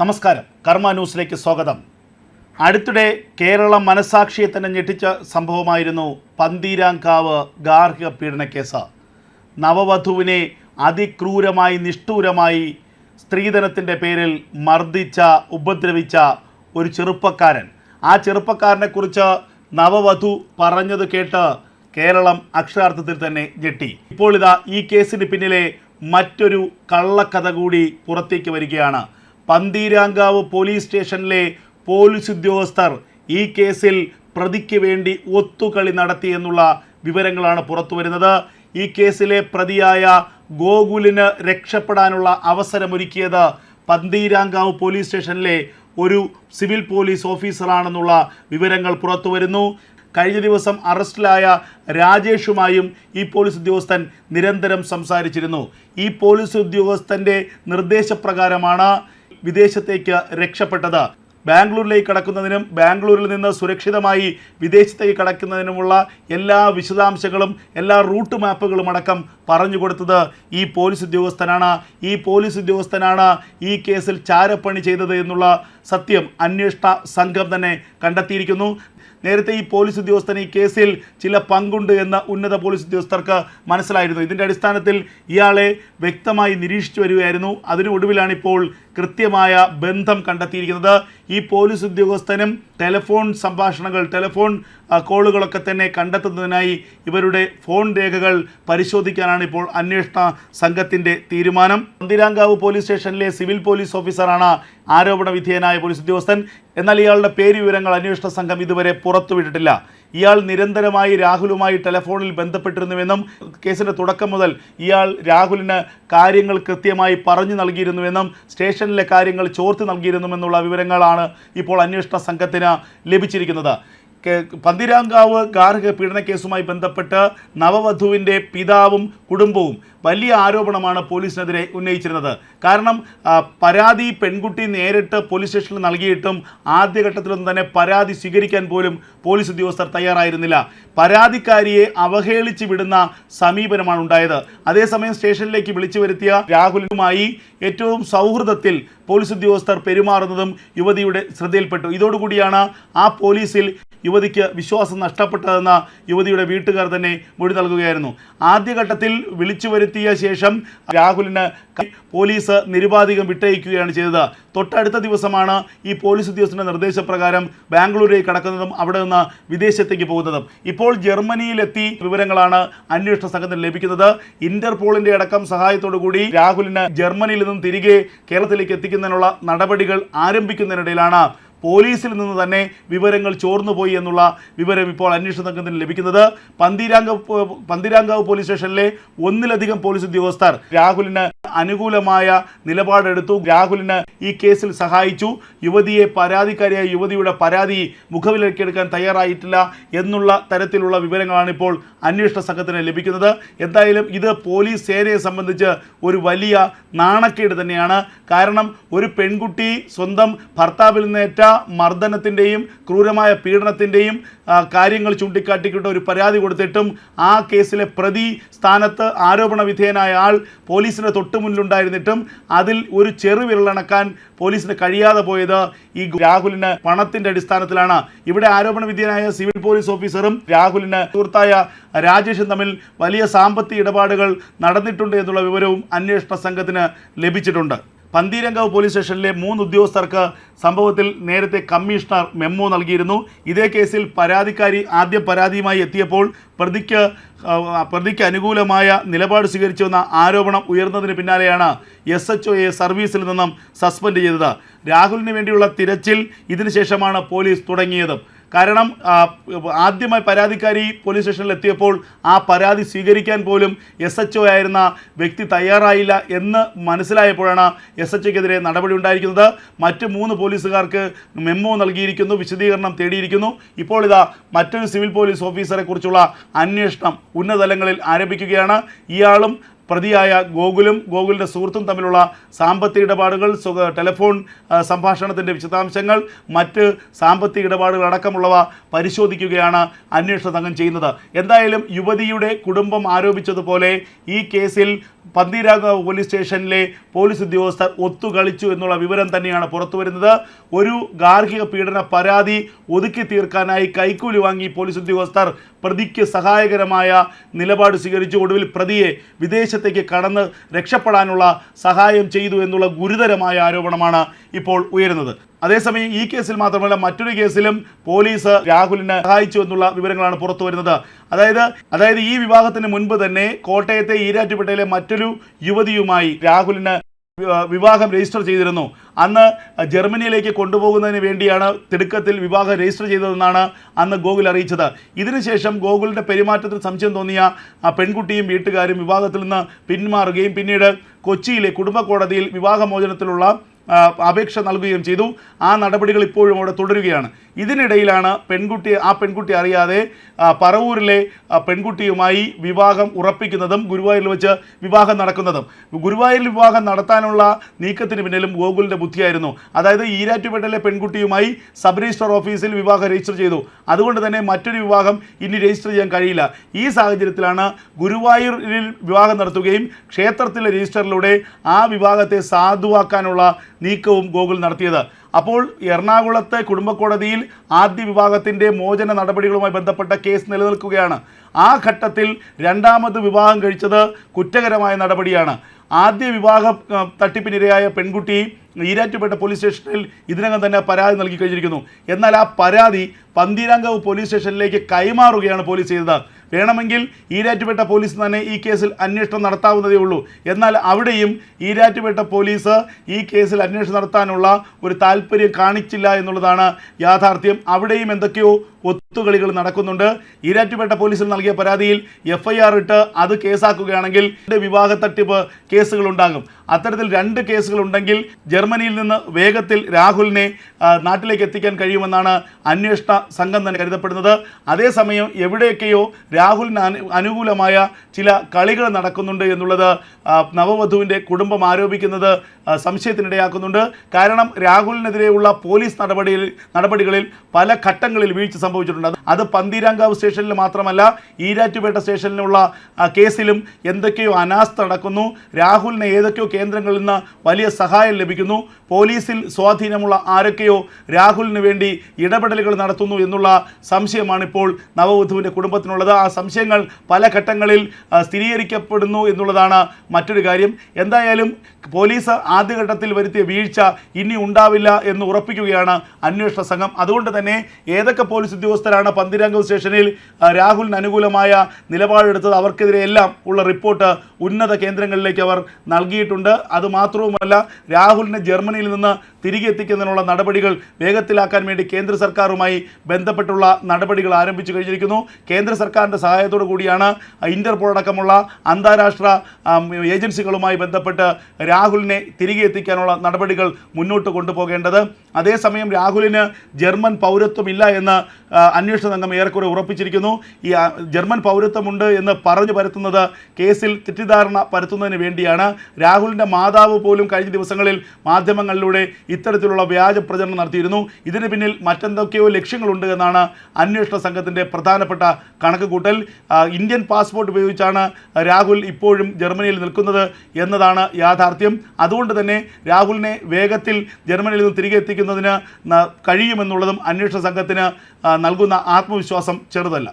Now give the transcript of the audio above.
നമസ്കാരം. കർമ്മ ന്യൂസിലേക്ക് സ്വാഗതം. അടുത്തിടെ കേരളം മനസാക്ഷിയെ തന്നെ ഞെട്ടിച്ച സംഭവമായിരുന്നു പന്തീരാങ്കാവ് ഗാർഹിക പീഡന കേസ്. നവവധുവിനെ അതിക്രൂരമായി നിഷ്ഠൂരമായി സ്ത്രീധനത്തിന്റെ പേരിൽ മർദ്ദിച്ച ഉപദ്രവിച്ച ഒരു ചെറുപ്പക്കാരൻ. ആ ചെറുപ്പക്കാരനെക്കുറിച്ച് നവവധു പറഞ്ഞത് കേട്ട് കേരളം അക്ഷരാർത്ഥത്തിൽ തന്നെ ഞെട്ടി. ഇപ്പോൾ ഇതാ ഈ കേസിന് പിന്നിലെ മറ്റൊരു കള്ളക്കഥ കൂടി പുറത്തേക്ക് വരികയാണ്. പന്തീരാങ്കാവ് പോലീസ് സ്റ്റേഷനിലെ പോലീസ് ഉദ്യോഗസ്ഥർ ഈ കേസിൽ പ്രതിക്ക് വേണ്ടി ഒത്തുകളി നടത്തിയെന്നുള്ള വിവരങ്ങളാണ് പുറത്തുവരുന്നത് ഈ കേസിലെ പ്രതിയായ ഗോകുലിന് രക്ഷപ്പെടാനുള്ള അവസരമൊരുക്കിയത് പന്തീരാങ്കാവ് പോലീസ് സ്റ്റേഷനിലെ ഒരു സിവിൽ പോലീസ് ഓഫീസറാണെന്നുള്ള വിവരങ്ങൾ പുറത്തുവരുന്നു കഴിഞ്ഞ ദിവസം അറസ്റ്റിലായ രാജേഷുമായും ഈ പോലീസ് ഉദ്യോഗസ്ഥൻ നിരന്തരം സംസാരിച്ചിരുന്നു. ഈ പോലീസ് ഉദ്യോഗസ്ഥന്റെ നിർദ്ദേശപ്രകാരമാണ് വിദേശത്തേക്ക് രക്ഷപ്പെട്ടത്. ബാംഗ്ലൂരിലേക്ക് കടക്കുന്നതിനും ബാംഗ്ലൂരിൽ നിന്ന് സുരക്ഷിതമായി വിദേശത്തേക്ക് കടക്കുന്നതിനുമുള്ള എല്ലാ വിശദാംശങ്ങളും എല്ലാ റൂട്ട് മാപ്പുകളും അടക്കം പറഞ്ഞു കൊടുത്തത് ഈ പോലീസ് ഉദ്യോഗസ്ഥനാണ്. ഈ പോലീസ് ഉദ്യോഗസ്ഥനാണ് ഈ കേസിൽ ചാരപ്പണി ചെയ്തത് എന്നുള്ള സത്യം അന്വേഷണ സംഘം തന്നെ കണ്ടെത്തിയിരിക്കുന്നു. നേരത്തെ ഈ പോലീസ് ഉദ്യോഗസ്ഥൻ ഈ കേസിൽ ചില പങ്കുണ്ട് എന്ന് ഉന്നത പോലീസ് ഉദ്യോഗസ്ഥർക്ക് മനസ്സിലായിരുന്നു. ഇതിന്റെ അടിസ്ഥാനത്തിൽ ഇയാളെ വ്യക്തമായി നിരീക്ഷിച്ചു വരികയായിരുന്നു. അതിനൊടുവിലാണ് ഇപ്പോൾ കൃത്യമായ ബന്ധം കണ്ടെത്തിയിരിക്കുന്നത്. ഈ പോലീസ് ഉദ്യോഗസ്ഥനും ടെലിഫോൺ സംഭാഷണങ്ങൾ ടെലിഫോൺ കോളുകളൊക്കെ തന്നെ കണ്ടെത്തുന്നതിനായി ഇവരുടെ ഫോൺ രേഖകൾ പരിശോധിക്കാനാണ് ഇപ്പോൾ അന്വേഷണ സംഘത്തിന്റെ തീരുമാനം. പന്തിരാങ്കാവ് പോലീസ് സ്റ്റേഷനിലെ സിവിൽ പോലീസ് ഓഫീസറാണ് ആരോപണ വിധേയനായ പോലീസ് ഉദ്യോഗസ്ഥൻ. എന്നാൽ ഇയാളുടെ പേര് വിവരങ്ങൾ അന്വേഷണ സംഘം ഇതുവരെ പുറത്തുവിട്ടിട്ടില്ല. ഇയാൾ നിരന്തരമായി രാഹുലുമായി ടെലിഫോണിൽ ബന്ധപ്പെട്ടിരുന്നുവെന്നും കേസിന്റെ തുടക്കം മുതൽ ഇയാൾ രാഹുലിന് കാര്യങ്ങൾ കൃത്യമായി പറഞ്ഞു നൽകിയിരുന്നുവെന്നും സ്റ്റേഷനിലെ കാര്യങ്ങൾ ചോർത്തി നൽകിയിരുന്നുവെന്നുള്ള വിവരങ്ങളാണ് ഇപ്പോൾ അന്വേഷണ സംഘത്തിന് ലഭിച്ചിരിക്കുന്നത്. പന്തിരാങ്കാവ് ഗാർഹിക പീഡന കേസുമായി ബന്ധപ്പെട്ട് നവവധുവിന്റെ പിതാവും കുടുംബവും വലിയ ആരോപണമാണ് പോലീസിനെതിരെ ഉന്നയിച്ചിരുന്നത്. കാരണം പരാതി പെൺകുട്ടി നേരിട്ട് പോലീസ് സ്റ്റേഷനിൽ നൽകിയിട്ടും ആദ്യഘട്ടത്തിലൊന്നും തന്നെ പരാതി സ്വീകരിക്കാൻ പോലും പോലീസ് ഉദ്യോഗസ്ഥർ തയ്യാറായിരുന്നില്ല. പരാതിക്കാരിയെ അവഹേളിച്ച് വിടുന്ന സമീപനമാണ് ഉണ്ടായത്. അതേസമയം സ്റ്റേഷനിലേക്ക് വിളിച്ചു വരുത്തിയ രാഹുലുമായി ഏറ്റവും സൗഹൃദത്തിൽ പോലീസ് ഉദ്യോഗസ്ഥർ പെരുമാറുന്നതും യുവതിയുടെ ശ്രദ്ധയിൽപ്പെട്ടു. ഇതോടുകൂടിയാണ് ആ പോലീസിൽ യുവതിക്ക് വിശ്വാസം നഷ്ടപ്പെട്ടതെന്ന് യുവതിയുടെ വീട്ടുകാർ തന്നെ മൊഴി നൽകുകയായിരുന്നു. ആദ്യഘട്ടത്തിൽ വിളിച്ചു വരുത്തിയ ശേഷം രാഹുലിന് പോലീസ് നിരുപാധികം വിട്ടയക്കുകയാണ് ചെയ്തത്. തൊട്ടടുത്ത ദിവസമാണ് ഈ പോലീസ് ഉദ്യോഗസ്ഥന്റെ നിർദ്ദേശപ്രകാരം ബാംഗ്ലൂരിലേക്ക് കടക്കുന്നതും അവിടെ നിന്ന് വിദേശത്തേക്ക് പോകുന്നതും. ഇപ്പോൾ ജർമ്മനിയിലെത്തി വിവരങ്ങളാണ് അന്വേഷണ സംഘത്തിന് ലഭിക്കുന്നത്. ഇന്റർപോളിന്റെ അടക്കം കൂടി രാഹുലിന് ജർമ്മനിയിൽ നിന്നും തിരികെ കേരളത്തിലേക്ക് എത്തിക്കുന്നതിനുള്ള നടപടികൾ ആരംഭിക്കുന്നതിനിടയിലാണ് പോലീസിൽ നിന്ന് തന്നെ വിവരങ്ങൾ ചോർന്നുപോയി എന്നുള്ള വിവരം ഇപ്പോൾ അന്വേഷണ സംഘത്തിന് ലഭിക്കുന്നത്. പന്തിരാങ്കാവ് പന്തിരാങ്കാവ് പോലീസ് സ്റ്റേഷനിലെ ഒന്നിലധികം പോലീസ് ഉദ്യോഗസ്ഥർ രാഹുലിന് അനുകൂലമായ നിലപാടെടുത്തു. രാഹുലിന് ഈ കേസിൽ സഹായിച്ചു. യുവതിയെ പരാതിക്കാരിയായ യുവതിയുടെ പരാതി മുഖവിലക്കെടുക്കാൻ തയ്യാറായിട്ടില്ല എന്നുള്ള തരത്തിലുള്ള വിവരങ്ങളാണ് ഇപ്പോൾ അന്വേഷണ സംഘത്തിന് ലഭിക്കുന്നത്. എന്തായാലും ഇത് പോലീസ് സേനയെ സംബന്ധിച്ച് ഒരു വലിയ നാണക്കേട് തന്നെയാണ്. കാരണം ഒരു പെൺകുട്ടി സ്വന്തം ഭർത്താവിൽ നിന്നേറ്റ മർദ്ദനത്തിന്റെയും ക്രൂരമായ പീഡനത്തിന്റെയും കാര്യങ്ങൾ ചൂണ്ടിക്കാട്ടിക്കിട്ട് ഒരു പരാതി കൊടുത്തിട്ടും ആ കേസിലെ പ്രതി സ്ഥാനത്ത് ആരോപണ വിധേയനായ ആൾ പോലീസിന്റെ തൊട്ട് മുന്നിലുണ്ടായിരുന്നിട്ടും അതിൽ ഒരു ചെറുവിരലണക്കാൻ പോലീസിന് കഴിയാതെ പോയത് ഈ രാഹുലിന് പണത്തിന്റെ അടിസ്ഥാനത്തിലാണ്. ഇവിടെ ആരോപണ വിധേയനായ സിവിൽ പോലീസ് ഓഫീസറും രാഹുലിന് സുഹൃത്തായ രാജേഷും തമ്മിൽ വലിയ സാമ്പത്തിക ഇടപാടുകൾ നടന്നിട്ടുണ്ട് എന്നുള്ള വിവരവും അന്വേഷണ സംഘത്തിന് ലഭിച്ചിട്ടുണ്ട്. പന്തീരങ്കാവ് പോലീസ് സ്റ്റേഷനിലെ മൂന്ന് ഉദ്യോഗസ്ഥർക്ക് സംഭവത്തിൽ നേരത്തെ കമ്മീഷണർ മെമ്മോ നൽകിയിരുന്നു. ഇതേ കേസിൽ പരാതിക്കാരി ആദ്യ പരാതിയുമായി എത്തിയപ്പോൾ പ്രതിക്ക് പ്രതിക്ക് അനുകൂലമായ നിലപാട് സ്വീകരിച്ചുവെന്ന ആരോപണം ഉയർന്നതിന് പിന്നാലെയാണ് എസ് എച്ച് ഒയെ സർവീസിൽ നിന്നും സസ്പെൻഡ് ചെയ്തത്. രാഹുലിന് വേണ്ടിയുള്ള തിരച്ചിൽ ഇതിനുശേഷമാണ് പോലീസ് തുടങ്ങിയത്. കാരണം ആദ്യമായി പരാതിക്കാരി പോലീസ് സ്റ്റേഷനിൽ എത്തിയപ്പോൾ ആ പരാതി സ്വീകരിക്കാൻ പോലും എസ് എച്ച് ഒ ആയിരുന്ന വ്യക്തി തയ്യാറായില്ല എന്ന് മനസ്സിലായപ്പോഴാണ് എസ് എച്ച് ഒക്കെതിരെ നടപടി ഉണ്ടായിരിക്കുന്നത്. മറ്റ് മൂന്ന് പോലീസുകാർക്ക് മെമ്മോ നൽകിയിരിക്കുന്നു വിശദീകരണം തേടിയിരിക്കുന്നു. ഇപ്പോൾ ഇതാ മറ്റൊരു സിവിൽ പോലീസ് ഓഫീസറെ കുറിച്ചുള്ള അന്വേഷണം ഉന്നതലങ്ങളിൽ ആരംഭിക്കുകയാണ്. ഇയാളും പ്രതിയായ ഗോകുലും ഗോകുലിന്റെ സുഹൃത്തും തമ്മിലുള്ള സാമ്പത്തിക ഇടപാടുകൾ ടെലിഫോൺ സംഭാഷണത്തിന്റെ വിശദാംശങ്ങൾ മറ്റ് സാമ്പത്തിക ഇടപാടുകൾ അടക്കമുള്ളവ പരിശോധിക്കുകയാണ് അന്വേഷണ സംഘം ചെയ്യുന്നത്. എന്തായാലും യുവതിയുടെ കുടുംബം ആരോപിച്ചതുപോലെ ഈ കേസിൽ പന്തീരാങ്കാവ് പോലീസ് സ്റ്റേഷനിലെ പോലീസ് ഉദ്യോഗസ്ഥർ ഒത്തുകളിച്ചു എന്നുള്ള വിവരം തന്നെയാണ് പുറത്തു വരുന്നത്. ഒരു ഗാർഹിക പീഡന പരാതി ഒതുക്കി തീർക്കാനായി കൈക്കൂലി വാങ്ങി പോലീസ് ഉദ്യോഗസ്ഥർ പ്രതിക്ക് സഹായകരമായ നിലപാട് സ്വീകരിച്ചു. ഒടുവിൽ പ്രതിയെ വിദേശത്തേക്ക് കടന്ന് രക്ഷപ്പെടാനുള്ള സഹായം ചെയ്തു എന്നുള്ള ഗുരുതരമായ ആരോപണമാണ് ഇപ്പോൾ ഉയരുന്നത്. അതേസമയം ഈ കേസിൽ മാത്രമല്ല മറ്റൊരു കേസിലും പോലീസ് രാഹുലിനെ സഹായിച്ചു എന്നുള്ള വിവരങ്ങളാണ് പുറത്തു വരുന്നത്. അതായത് അതായത് ഈ വിവാഹത്തിന് മുൻപ് തന്നെ കോട്ടയത്തെ ഈരാറ്റുപേട്ടയിലെ മറ്റൊരു യുവതിയുമായി രാഹുലിന് വിവാഹം രജിസ്റ്റർ ചെയ്തിരുന്നു. അന്ന് ജർമ്മനിയിലേക്ക് കൊണ്ടുപോകുന്നതിന് വേണ്ടിയാണ് തിടുക്കത്തിൽ വിവാഹം രജിസ്റ്റർ ചെയ്തതെന്നാണ് അന്ന് ഗോകുൽ അറിയിച്ചത്. ഇതിനുശേഷം ഗോകുലിന്റെ പെരുമാറ്റത്തിൽ സംശയം തോന്നിയ പെൺകുട്ടിയും വീട്ടുകാരും വിവാഹത്തിൽ നിന്ന് പിന്മാറുകയും പിന്നീട് കൊച്ചിയിലെ കുടുംബ കോടതിയിൽ വിവാഹമോചനത്തിലുള്ള അപേക്ഷ നൽകുകയും ചെയ്തു. ആ നടപടികൾ ഇപ്പോഴും അവിടെ തുടരുകയാണ്. ഇതിനിടയിലാണ് പെൺകുട്ടി ആ പെൺകുട്ടി അറിയാതെ പറവൂരിലെ പെൺകുട്ടിയുമായി വിവാഹം ഉറപ്പിക്കുന്നതും ഗുരുവായൂരിൽ വെച്ച് വിവാഹം നടക്കുന്നതും. ഗുരുവായൂരിൽ വിവാഹം നടത്താനുള്ള നീക്കത്തിന് പിന്നിലും ഗോകുലിന്റെ ബുദ്ധിയായിരുന്നു. അതായത് ഈരാറ്റുപേട്ടയിലെ പെൺകുട്ടിയുമായി സബ് രജിസ്ട്രാർ ഓഫീസിൽ വിവാഹം രജിസ്റ്റർ ചെയ്തു. അതുകൊണ്ട് തന്നെ മറ്റൊരു വിവാഹം ഇനി രജിസ്റ്റർ ചെയ്യാൻ കഴിയില്ല. ഈ സാഹചര്യത്തിലാണ് ഗുരുവായൂരിൽ വിവാഹം നടത്തുകയും ക്ഷേത്രത്തിലെ രജിസ്റ്ററിലൂടെ ആ വിവാഹത്തെ സാധുവാക്കാനുള്ള നീക്കവും ഗോകുൽ നടത്തിയത്. അപ്പോൾ എറണാകുളത്തെ കുടുംബക്കോടതിയിൽ ആദ്യ വിഭാഗത്തിന്റെ മോചന നടപടികളുമായി ബന്ധപ്പെട്ട കേസ് നിലനിൽക്കുകയാണ്. ആ ഘട്ടത്തിൽ രണ്ടാമത് വിവാഹം കഴിച്ചത് കുറ്റകരമായ നടപടിയാണ്. ആദ്യ വിവാഹ തട്ടിപ്പിനിരയായ പെൺകുട്ടി ഈരാറ്റുപേട്ട പോലീസ് സ്റ്റേഷനിൽ ഇതിനകം തന്നെ പരാതി നൽകി കഴിഞ്ഞിരിക്കുന്നു. എന്നാൽ ആ പരാതി പന്തീരാങ്കാവ് പോലീസ് സ്റ്റേഷനിലേക്ക് കൈമാറുകയാണ് പോലീസ് ചെയ്തത്. വേണമെങ്കിൽ ഈരാറ്റുപേട്ട പോലീസ് തന്നെ ഈ കേസിൽ അന്വേഷണം നടത്താവുന്നതേ ഉള്ളൂ. എന്നാൽ അവിടെയും ഈരാറ്റുപേട്ട പോലീസ് ഈ കേസിൽ അന്വേഷണം നടത്താനുള്ള ഒരു താല്പര്യം കാണിച്ചില്ല എന്നുള്ളതാണ് യാഥാർത്ഥ്യം. അവിടെയും എന്തൊക്കെയോ ഒത്തുകളികൾ നടക്കുന്നുണ്ട്. ഈരാറ്റുപേട്ട പോലീസിൽ നൽകിയ പരാതിയിൽ എഫ് ഐ ആർ ഇട്ട് അത് കേസാക്കുകയാണെങ്കിൽ വിവാഹ തട്ടിപ്പ് കേസുകൾ ഉണ്ടാകും. അത്തരത്തിൽ രണ്ട് കേസുകൾ ഉണ്ടെങ്കിൽ ജർമ്മനിയിൽ നിന്ന് വേഗത്തിൽ രാഹുലിനെ നാട്ടിലേക്ക് എത്തിക്കാൻ കഴിയുമെന്നാണ് അന്വേഷണ സംഘം തന്നെ കരുതപ്പെടുന്നത്. അതേസമയം എവിടെയൊക്കെയോ രാഹുലിന് അനുകൂലമായ ചില കളികൾ നടക്കുന്നുണ്ട് എന്നുള്ളത് നവവധുവിന്റെ കുടുംബം ആരോപിക്കുന്നത് സംശയത്തിനിടയാക്കുന്നുണ്ട്. കാരണം രാഹുലിനെതിരെയുള്ള പോലീസ് നടപടിയിൽ നടപടികളിൽ പല ഘട്ടങ്ങളിൽ വീഴ്ച സംഭവിച്ചിട്ടുണ്ട്. അത് പന്തീരാങ്കാവ് സ്റ്റേഷനിൽ മാത്രമല്ല ഈരാറ്റുപേട്ട സ്റ്റേഷനിലുള്ള കേസിലും എന്തൊക്കെയോ അനാസ്ഥ നടക്കുന്നു. രാഹുലിന് ഏതൊക്കെയോ കേന്ദ്രങ്ങളിൽ നിന്ന് വലിയ സഹായം ലഭിക്കുന്നു. പോലീസിൽ സ്വാധീനമുള്ള ആരൊക്കെയോ രാഹുലിന് വേണ്ടി ഇടപെടലുകൾ നടത്തുന്നു എന്നുള്ള സംശയമാണ് ഇപ്പോൾ നവവധുവിന്റെ കുടുംബത്തിനുള്ളത്. ആ സംശയങ്ങൾ പല ഘട്ടങ്ങളിൽ സ്ഥിരീകരിക്കപ്പെടുന്നു എന്നുള്ളതാണ് മറ്റൊരു കാര്യം. എന്തായാലും പോലീസ് ആദ്യഘട്ടത്തിൽ വരുത്തിയ വീഴ്ച ഇനി ഉണ്ടാവില്ല എന്ന് ഉറപ്പിക്കുകയാണ് അന്വേഷണ സംഘം. അതുകൊണ്ട് തന്നെ ഏതൊക്കെ പോലീസ് ഉദ്യോഗസ്ഥരാണ് പന്തിരാങ്കം സ്റ്റേഷനിൽ രാഹുലിന് അനുകൂലമായ നിലപാടെടുത്തത് അവർക്കെതിരെ എല്ലാം ഉള്ള റിപ്പോർട്ട് ഉന്നത കേന്ദ്രങ്ങളിലേക്ക് അവർ നൽകിയിട്ടുണ്ട്. അതുമാത്രവുമല്ല രാഹുലിനെ ജർമ്മനിയിൽ നിന്ന് തിരികെ എത്തിക്കുന്നതിനുള്ള നടപടികൾ വേഗത്തിലാക്കാൻ വേണ്ടി കേന്ദ്ര സർക്കാരുമായി ബന്ധപ്പെട്ടുള്ള നടപടികൾ ആരംഭിച്ചു കഴിഞ്ഞിരിക്കുന്നു. കേന്ദ്ര സർക്കാരിന്റെ സഹായത്തോടു കൂടിയാണ് ഇന്റർപോൾ അടക്കമുള്ള അന്താരാഷ്ട്ര ഏജൻസികളുമായി ബന്ധപ്പെട്ട് രാഹുലിനെ തിരികെ എത്തിക്കാനുള്ള നടപടികൾ മുന്നോട്ട് കൊണ്ടുപോകേണ്ടത്. അതേസമയം രാഹുലിന് ജർമ്മൻ പൗരത്വമില്ല എന്ന് അന്വേഷണ സംഘം ഏറെക്കുറെ ഉറപ്പിച്ചിരിക്കുന്നു. ഈ ജർമ്മൻ പൗരത്വമുണ്ട് എന്ന് പറഞ്ഞു പരത്തുന്നത് കേസിൽ തെറ്റിദ്ധാരണ പരത്തുന്നതിന് വേണ്ടിയാണ്. രാഹുലിന്റെ മാതാവ് പോലും കഴിഞ്ഞ ദിവസങ്ങളിൽ മാധ്യമങ്ങളിലൂടെ ഇത്തരത്തിലുള്ള വ്യാജ പ്രചരണം നടത്തിയിരുന്നു. ഇതിന് പിന്നിൽ മറ്റെന്തൊക്കെയോ ലക്ഷ്യങ്ങളുണ്ട് എന്നാണ് അന്വേഷണ സംഘത്തിന്റെ പ്രധാനപ്പെട്ട കണക്കുകൂട്ടൽ. കൂട്ടൽ ഇന്ത്യൻ പാസ്പോർട്ട് ഉപയോഗിച്ചാണ് രാഹുൽ ഇപ്പോഴും ജർമ്മനിയിൽ നിൽക്കുന്നത് എന്നതാണ് യാഥാർത്ഥ്യം. അതുകൊണ്ട് തന്നെ രാഹുലിനെ വേഗത്തിൽ ജർമ്മനിയിൽ നിന്ന് തിരികെ എത്തിക്കുന്നതിന് കഴിയുമെന്നുള്ളതും അന്വേഷണ സംഘത്തിന് നൽകുന്ന ആത്മവിശ്വാസം ചെറുതല്ല.